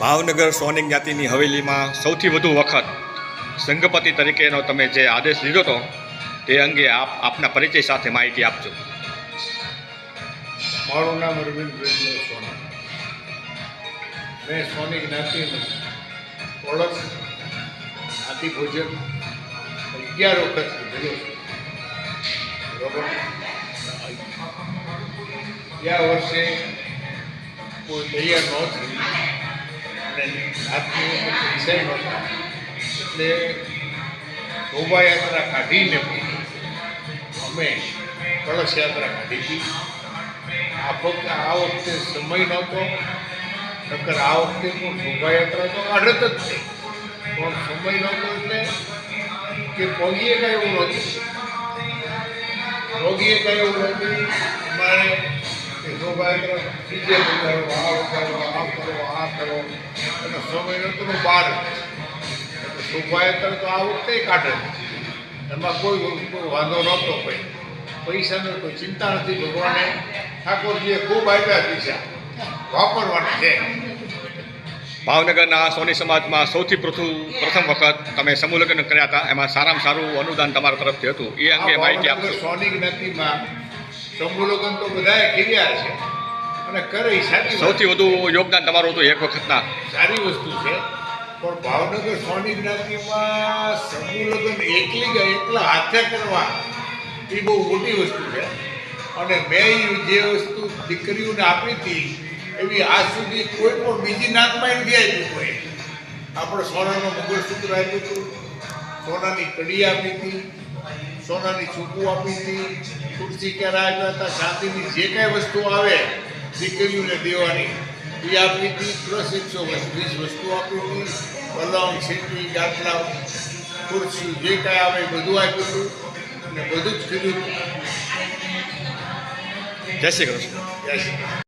ભાવનગર સોની જ્ઞાતિની હવેલીમાં સૌથી વધુ વખત સંઘપતિ તરીકેનો તમે જે આદેશ લીધો હતો, તે અંગે આપ, આપના પરિચય સાથે માહિતી આપજો. મારું નામ અરવિંદ મેં સોની જ્ઞાતિનું ઓળખ જ્ઞાતિ ભોજન અગિયાર વખત લીધેલો ગયા વર્ષે કોઈ તૈયાર ન અને જ્ઞાતિની વિષય નહોતા એટલે શોભાયાત્રા કાઢીને અમે કળશ યાત્રા કાઢી હતી આ ફક્ત આ વખતે સમય નહોતો નકર આ વખતે પણ શોભાયાત્રા તો કાઢત જ થઈ પણ સમય નહોતો એટલે કે પગીએ કાંઈ એવું નહોતું પગીએ કાંઈ એવું નહોતું વધારો આ કરો આ કરો સમય ને એટલે શોભાયાત્રા તો આ વખતે કાઢે. એમાં કોઈ કોઈ વાંધો નહોતો કોઈ પૈસાનો કોઈ ચિંતા નથી. ભગવાને ઠાકોરજીએ ખૂબ આપ્યા પૈસા. વાપરવાના છે. ભાવનગરના સોની સમાજમાં સૌથી પ્રથમ પ્રથમ વખત તમે સમૂહ લગ્ન કર્યા હતા. એમાં સારામાં સારું અનુદાન તમારા તરફથી હતું. એ અંગે માહિતી આપજો. સોની જ્ઞાતિમાં સમૂહલગ્ન તો બધાએ કર્યા છે. અને કરે સારી સૌથી વધુ યોગદાન તમારું હતું એક વખતના. સારી વસ્તુ છે. પણ ભાવનગર સોની જ્ઞાતિમાં સમૂહલગ્ન એકલી ગયા એકલા હાથે કરવા એ બહુ મોટી વસ્તુ છે. અને મેં જે વસ્તુ દીકરીઓને આપી હતી એવી આજ સુધી કોઈ પણ બીજી નાતમાં નથી આપ્યું કોઈ આપણે સોનાનું મંગળસૂત્ર આપ્યું હતું સોનાની કડી આપી હતી સોનાની છૂટું આપી હતી તુલસી ક્યારે આપ્યા હતા શાંતિની જે કાંઈ વસ્તુ આવે દીકરીઓને દેવાની. એ આપી હતી પ્લસ એકસો વીસ વસ્તુ આપી હતી પલંગ સીટી ગાટલા ખુરશી જે કાંઈ આવે બધું આપ્યું હતું અને બધું જ કીધું જય શ્રી કૃષ્ણ. જય શ્રી કૃષ્ણ.